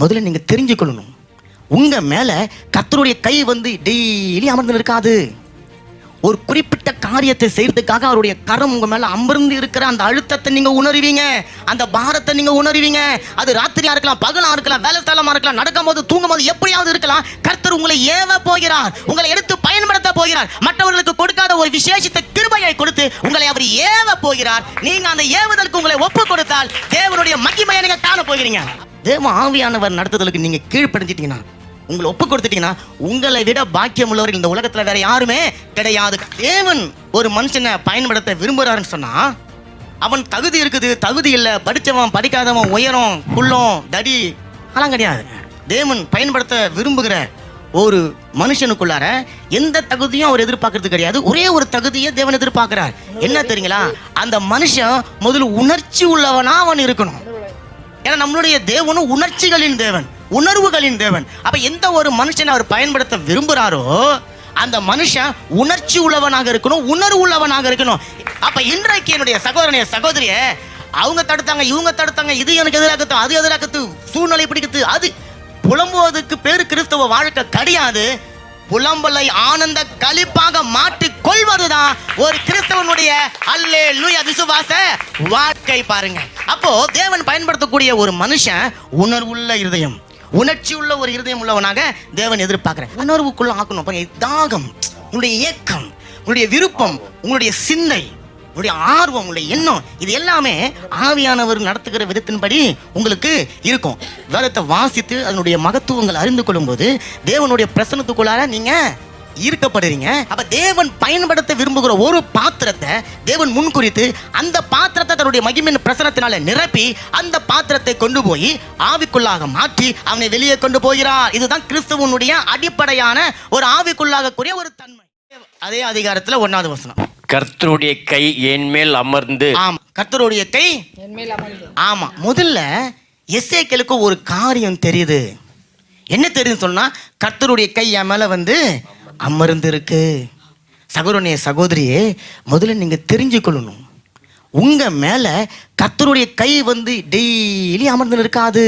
முதல்ல நீங்க தெரிஞ்சுக்கொள்ளணும் உங்க மேல கர்த்தருடைய கை வந்து டெய்லி அமர்ந்து இருக்காது ஒரு குறிப்பிட்ட காரியத்தை செய்யறதுக்காக அவருடைய கரம் உங்க மேல அமர்ந்து இருக்கிற அந்த அழுத்தத்தை நீங்க உணருவீங்க. அந்த பாரத்தை நீங்க உணருவீங்க. அது ராத்திரியா இருக்கலாம் பகலா இருக்கலாம் வேலை ஸ்தலமா இருக்கலாம் நடக்கும் போது தூங்கும் போது எப்படியாவது இருக்கலாம். கர்த்தர் உங்களை ஏவ போகிறார். உங்களை எடுத்து பயன்படுத்த போகிறார். மற்றவர்களுக்கு கொடுக்காத ஒரு விசேஷத்தை கிருபையை கொடுத்து உங்களை அவர் ஏவ போகிறார். நீங்க அந்த ஏவுதலுக்கு உங்களை ஒப்பு கொடுத்தால் தேவனுடைய மகிமையை நீங்க காண போகிறீங்க. தேவ ஆவியானவர் நடத்துதலுக்கு நீங்க கீழ்ப்படிஞ்சிட்டீங்கன்னா உங்களை ஒப்பு கொடுத்துட்டீங்கன்னா உங்களை விட பாக்கியம் உள்ளவர்கள் இந்த உலகத்துல வேற யாருமே கிடையாது. தேவன் ஒரு மனுஷனை பயன்படுத்த விரும்புறாருன்னு சொன்னா அவன் தகுதி இருக்குது தகுதி இல்லை படிச்சவன் படிக்காதவன் உயரம் குள்ளம் தடி அதெல்லாம் கிடையாது. தேவன் பயன்படுத்த விரும்புகிற ஒரு மனுஷனுக்குள்ளார எந்த தகுதியும் அவர் எதிர்பார்க்கறது கிடையாது. ஒரே ஒரு தகுதியை தேவன் எதிர்பார்க்கிறார். என்ன தெரியுங்களா? அந்த மனுஷன் முதல்ல உணர்ச்சி உள்ளவனா அவன் இருக்கணும். ஏன்னா நம்மளுடைய தேவனும் உணர்ச்சிகளின் தேவன் உணர்வுகளின் தேவன். அப்ப எந்த ஒரு மனுஷனை அவர் பயன்படுத்த விரும்புகிறாரோ அந்த மனுஷன் உணர்ச்சி உள்ளவனாக இருக்கணும் உணர்வு உள்ளவனாக இருக்கணும். அப்ப இன்றைக்கு என்னுடைய சகோதரனைய சகோதரிய அவங்க தடுத்தாங்க இவங்க தடுத்தாங்க இது எனக்கு எதிராகத்து அது எதிராகத்து சூழ்நிலை பிடிக்குது அது புலம்புவதற்கு பேரு கிறிஸ்தவ வாழ்க்கை கிடையாது. புலம்பலை ஆனந்த களிப்பாக மாற்றி கொள்வதுதான் ஒரு கிறிஸ்தவனுடைய அல்லே லூயா விசுவாச வாழ்க்கை பாருங்க. அப்போ தேவன் பயன்படுத்தக்கூடிய ஒரு மனுஷன் உணர்வுள்ள இருதயம் உணர்ச்சி உள்ள ஒரு இருதயம் உள்ளவனாக தேவன் எதிர்பார்க்கிறேன் உணர்வுக்குள்ள ஆக்கணும். பாருங்க தாகம் உங்களுடைய இயக்கம் உங்களுடைய விருப்பம் உங்களுடைய சிந்தை உங்களுடைய ஆர்வம் உங்களுடைய எண்ணம் இது எல்லாமே ஆவியானவர் நடத்துகிற விதத்தின்படி உங்களுக்கு இருக்கும். வேதத்தை வாசித்து அதனுடைய மகத்துவங்கள் அறிந்து கொள்ளும்போது தேவனுடைய பிரசனத்துக்குள்ளார நீங்கள் ஈர்க்கப்படுறீங்க. அப்ப தேவன் பயன்படுத்த விரும்புகிற ஒரு பாத்திரத்தை தேவன் முன்குறித்து அந்த பாத்திரத்தை தன்னுடைய மகிமின் பிரசனத்தினால நிரப்பி அந்த பாத்திரத்தை கொண்டு போய் ஆவிக்குள்ளாக மாற்றி அவனை வெளியே கொண்டு போகிறார். இதுதான் கிறிஸ்துவனுடைய அடிப்படையான ஒரு ஆவிக்குள்ளாக கூடிய ஒரு தன்மை. அதே அதிகாரத்துல ஒன்னாவது வசனம். கர்த்தருடைய கை என் மேல் அமர்ந்து. ஆமா. கர்த்தருடைய கை என்மேல் அமர்ந்து. ஆமா. முதல்ல எஸ்ஏக்களுக்கு ஒரு காரியம் தெரியுது. என்ன தெரியுதுன்னு சொன்னா கர்த்தருடைய கை என் மேல வந்து அமர்ந்து இருக்கு சகோதரனே சகோதரியே முதல்ல நீங்க தெரிஞ்சுக்கொள்ளணும். உங்க மேல கர்த்தருடைய கை வந்து டெய்லி அமர்ந்து இருக்காது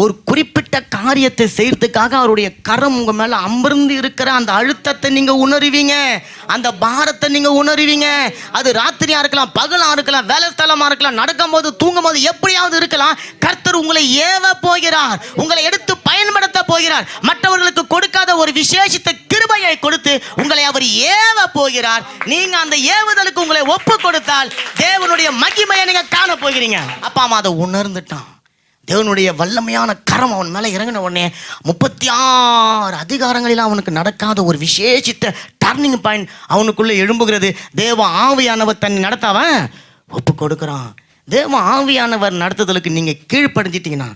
ஒரு குறிப்பிட்ட காரியத்தை செய்யறதுக்காக அவருடைய கரம் உங்க மேல அமர்ந்து இருக்கிற அந்த அழுத்தத்தை நீங்க உணருவீங்க. அந்த பாரத்தை நீங்க உணருவீங்க. அது ராத்திரியா இருக்கலாம் பகலா இருக்கலாம் வேலை ஸ்தலமா இருக்கலாம் நடக்கும் போது தூங்கும் போது எப்படியாவது இருக்கலாம். கர்த்தர் உங்களை ஏவ போகிறார். உங்களை எடுத்து பய போகிறார். மற்றவர்களுக்கு கொடுக்காத ஒரு விசேஷத்தை கிருபையை கொடுத்து உங்களை அவர் ஏவ போகிறார். நீங்க அந்த ஏவுதலுக்கு உங்களை ஒப்பு கொடுத்தால் தேவனுடைய மகிமையை நீங்க காண போகிறீங்க. அப்பா அம்மா அதை உணர்ந்துட்டான். தேவனுடைய வல்லமையான கரம் அவன் மேலே இறங்கின உடனே முப்பத்தி ஆறு அதிகாரங்களில் அவனுக்கு நடக்காத ஒரு விசேஷித்த டர்னிங் பாயிண்ட் அவனுக்குள்ளே எழும்புகிறது. தேவ ஆவியானவர் தன்னை நடத்த அவன் ஒப்பு கொடுக்குறான். தேவ ஆவியானவர் நடத்துதலுக்கு நீங்கள் கீழ்ப்படைஞ்சிட்டீங்கன்னா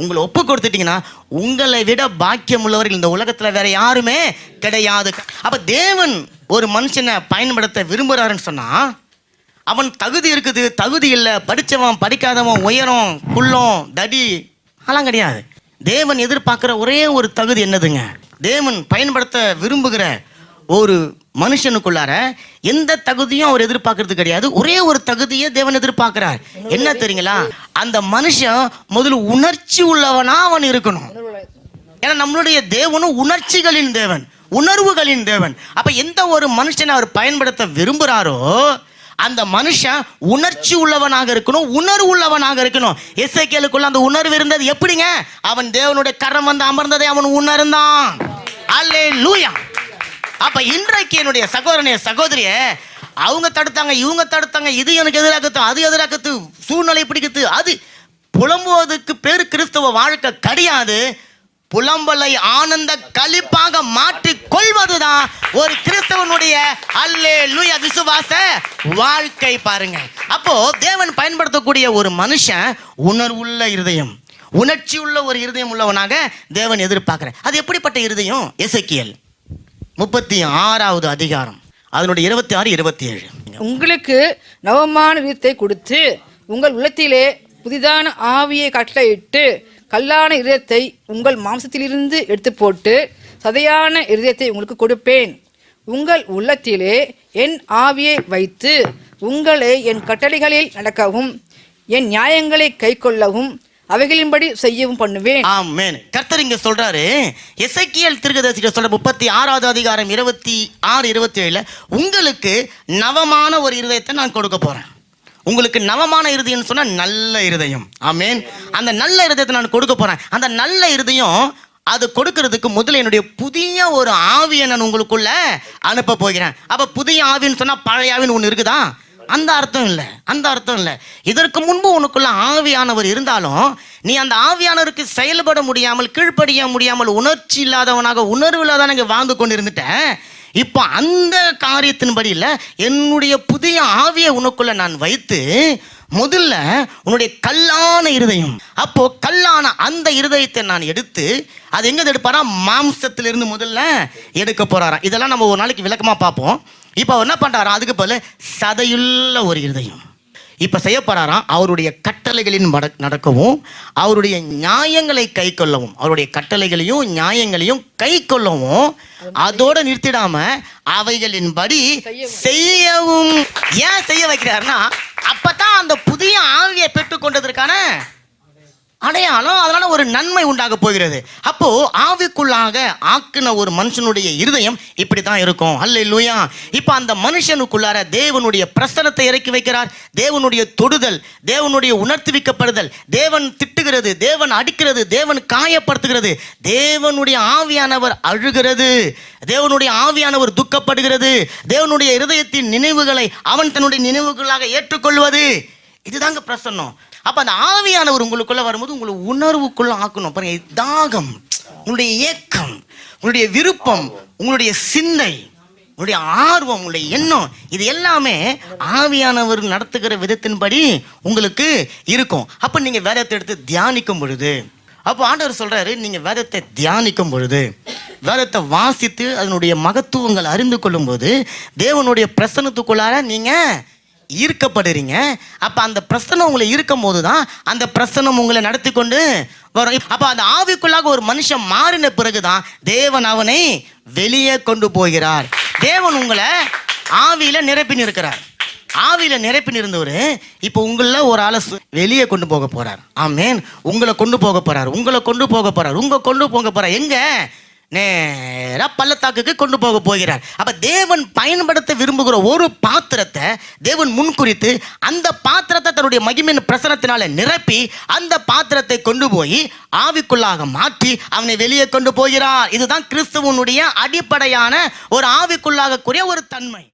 உங்களை ஒப்பு கொடுத்துட்டீங்கன்னா உங்களை விட பாக்கியம் உள்ளவர்கள் இந்த உலகத்தில் வேற யாருமே கிடையாது. அப்போ தேவன் ஒரு மனுஷனை பயன்படுத்த விரும்புகிறாருன்னு சொன்னால் அவன் தகுதி இருக்குது தகுதி இல்லை படித்தவன் படிக்காதவன் உயரம் குள்ளம் தடி அதெல்லாம் கிடையாது. தேவன் எதிர்பார்க்குற ஒரே ஒரு தகுதி என்னதுங்க? தேவன் பயன்படுத்த விரும்புகிற ஒரு மனுஷனுக்குள்ளார எந்த தகுதியும் அவர் எதிர்பார்க்கறது கிடையாது. ஒரே ஒரு தகுதியை தேவன் எதிர்பார்க்கிறார். என்ன தெரியுங்களா? அந்த மனுஷன் முதல்ல உணர்ச்சி உள்ளவனா அவன் இருக்கணும். ஏன்னா நம்மளுடைய தேவனும் உணர்ச்சிகளின் தேவன் உணர்வுகளின் தேவன். அப்ப எந்த ஒரு மனுஷனை அவர் பயன்படுத்த விரும்புகிறாரோ அந்த மனுஷன் உணர்ச்சி உள்ளவனாக இருக்கணும் உணர்வு உள்ளவனாக இருக்கணும். எஸ்ஐகேலுக்குள்ள அந்த உணர்வு இருந்தது எப்படிங்க? அவன் தேவனுடைய கரம் வந்து அமர்ந்ததை அவன் உணர்ந்தான். அல்லே லூயா அப்ப இன்றைக்கு என்னுடைய சகோதரனைய சகோதரிய அவங்க தடுத்தாங்க இவங்க தடுத்தாங்க இது எனக்கு எதிராகத்து அது எதிராகத்து சூழ்நிலை பிடிக்குது அது புலம்புவதற்கு பேர் கிறிஸ்தவ வாழ்க்கை கிடையாது. புலம்பலை ஆனந்த கழிப்பாக மாற்றி கொள்வதுதான் ஒரு கிறிஸ்தவனுடைய அல்லே லூயா விசுவாச வாழ்க்கை பாருங்க. அப்போ தேவன் பயன்படுத்தக்கூடிய ஒரு மனுஷன் உணர்வுள்ள இருதயம் உணர்ச்சி உள்ள ஒரு இருதயம் உள்ளவனாக தேவன் எதிர்பார்க்கிறேன் அது எப்படிப்பட்ட இருதயம்? எசக்கியல் முப்பத்தி ஆறாவது அதிகாரம். அதனுடைய இருபத்தி ஆறு இருபத்தி ஏழு. உங்களுக்கு நவமான விதத்தை கொடுத்து உங்கள் உள்ளத்திலே புதிதான ஆவியை கட்டளையிட்டு கல்லான இதயத்தை உங்கள் மாம்சத்திலிருந்து எடுத்து போட்டு சதையான இருதயத்தை உங்களுக்கு கொடுப்பேன். உங்கள் உள்ளத்திலே என் ஆவியை வைத்து உங்களை என் கட்டளைகளில் நடக்கவும் என் நியாயங்களை கைக்கொள்ளவும் அவைகளின்படி செய்யவும் பண்ணுவேன். ஆமென். கர்த்தர் இங்க சொல்றாரு எசக்கியல் திருகதரிசிகள் சொல்ற முப்பத்தி ஆறாவது அதிகாரம் இருபத்தி ஆறு இருபத்தி ஏழுல உங்களுக்கு நவமான ஒரு இருதயத்தை நான் கொடுக்க போறேன். உங்களுக்கு நவமான இருதயம்னு சொன்னால் நல்ல இருதயம். ஆமேன். அந்த நல்ல இருதயத்தை நான் கொடுக்க போகிறேன் அந்த நல்ல இருதயம் அது கொடுக்கறதுக்கு முதல்ல என்னுடைய புதிய ஒரு ஆவியை நான் உங்களுக்குள்ள அனுப்ப போகிறேன். அப்போ புதிய ஆவின்னு சொன்னால் பழைய ஆவின்னு ஒன்று இருக்குதா? அந்த அர்த்தம் இல்லை. அந்த அர்த்தம் இல்லை. இதற்கு முன்பு உனக்குள்ள ஆவியானவர் இருந்தாலும் நீ அந்த ஆவியானவருக்கு செயல்பட முடியாமல் கீழ்ப்படிய முடியாமல் உணர்ச்சி இல்லாதவனாக உணர்வு இல்லாதவனாக வாழ்ந்து கொண்டு இருந்துட்டேன் இப்போ அந்த காரியத்தின்படி இல்லை என்னுடைய புதிய ஆவியை உனக்குள்ள நான் வைத்து முதல்ல உன்னுடைய கல்லான இருதயம் அப்போ கல்லான அந்த இருதயத்தை நான் எடுத்து அது எங்க எடுப்பாரா? மாம்சத்திலிருந்து முதல்ல எடுக்க போறாராம். இதெல்லாம் நம்ம ஒரு நாளைக்கு விளக்கமா பார்ப்போம். இப்போ அவர் என்ன பண்றாராம்? அதுக்கு போல சதையுள்ள ஒரு இருதயம். இப்போ செய்ய போறாராம் அவருடைய கட்டளைகளின் மட நடக்கவும் அவருடைய நியாயங்களை கை கொள்ளவும் அவருடைய கட்டளைகளையும் நியாயங்களையும் கை கொள்ளவும் அதோட நிறுத்திடாம அவைகளின்படி செய்யவும். ஏன் செய்ய வைக்கிறாருன்னா அப்பதான் அந்த புதிய ஆவியை பெற்றுக்கொண்டதற்கான அடையாளம் அதனால ஒரு நன்மை உண்டாக போகிறது. அப்போ ஆவிக்குள்ளாக ஆக்கின ஒரு மனுஷனுடைய இருதயம் இப்படி தான் இருக்கும். அல்ல இல்லையா இப்போ அந்த மனுஷனுக்குள்ளார தேவனுடைய பிரசனத்தை இறக்கி வைக்கிறார். தேவனுடைய தொடுதல் தேவனுடைய உணர்த்துவிக்கப்படுதல் தேவன் திட்டுகிறது தேவன் அடிக்கிறது தேவன் காயப்படுத்துகிறது. தேவனுடைய ஆவியானவர் அழுகிறது. தேவனுடைய ஆவியானவர் துக்கப்படுகிறது. தேவனுடைய இருதயத்தின் நினைவுகளை அவன் தன்னுடைய நினைவுகளாக ஏற்றுக்கொள்வது. இதுதாங்க பிரசன்னம். அப்ப அந்த ஆவியானவர் உங்களுக்குள்ள வரும்போது உங்களை உணர்வுக்குள்ள ஆக்கணும். பாருங்க தாகம். உங்களுடைய ஏக்கம் உங்களுடைய விருப்பம் உங்களுடைய சிந்தை உங்களுடைய ஆர்வம் உங்களுடைய எண்ணம் இது எல்லாமே ஆவியானவர் நடத்துகிற விதத்தின்படி உங்களுக்கு இருக்கும். அப்ப நீங்க வேதத்தை எடுத்து தியானிக்கும் பொழுது அப்போ ஆண்டவர் சொல்றாரு நீங்க வேதத்தை தியானிக்கும் பொழுது வேதத்தை வாசித்து அதனுடைய மகத்துவங்கள் அறிந்து கொள்ளும்போது தேவனுடைய பிரசனத்துக்குள்ளார நீங்க ஈர்க்கப்படுறீங்க. அப்ப அந்த பிரசனம் உங்களை ஈர்க்கும் போது தான் அந்த பிரசனம் உங்களை நடத்தி கொண்டு வரும் அப்ப அந்த ஆவிக்குள்ளாக ஒரு மனுஷன் மாறின பிறகுதான் தேவன் அவனை வெளியே கொண்டு போகிறார். தேவன் உங்களை ஆவியில நிரப்பி இருக்கிறார் ஆவியில நிரப்பி இருந்தவர் இப்போ உங்கள ஒரு ஆளை சு- வெளியே கொண்டு போக போறார். ஆமேன். உங்களை கொண்டு போக போறார். உங்களை கொண்டு போக போறார். உங்க கொண்டு போக போறார். எங்க? நேராக பள்ளத்தாக்குக்கு கொண்டு போக போகிறார். அப்போ தேவன் பயன்படுத்த விரும்புகிற ஒரு பாத்திரத்தை தேவன் முன்குறித்து அந்த பாத்திரத்தை தன்னுடைய மகிமையின் பிரசனத்தினால நிரப்பி அந்த பாத்திரத்தை கொண்டு போய் ஆவிக்குள்ளாக மாற்றி அவனை வெளியே கொண்டு போகிறார். இதுதான் கிறிஸ்துவனுடைய அடிப்படையான ஒரு ஆவிக்குள்ளாக கூடிய ஒரு தன்மை.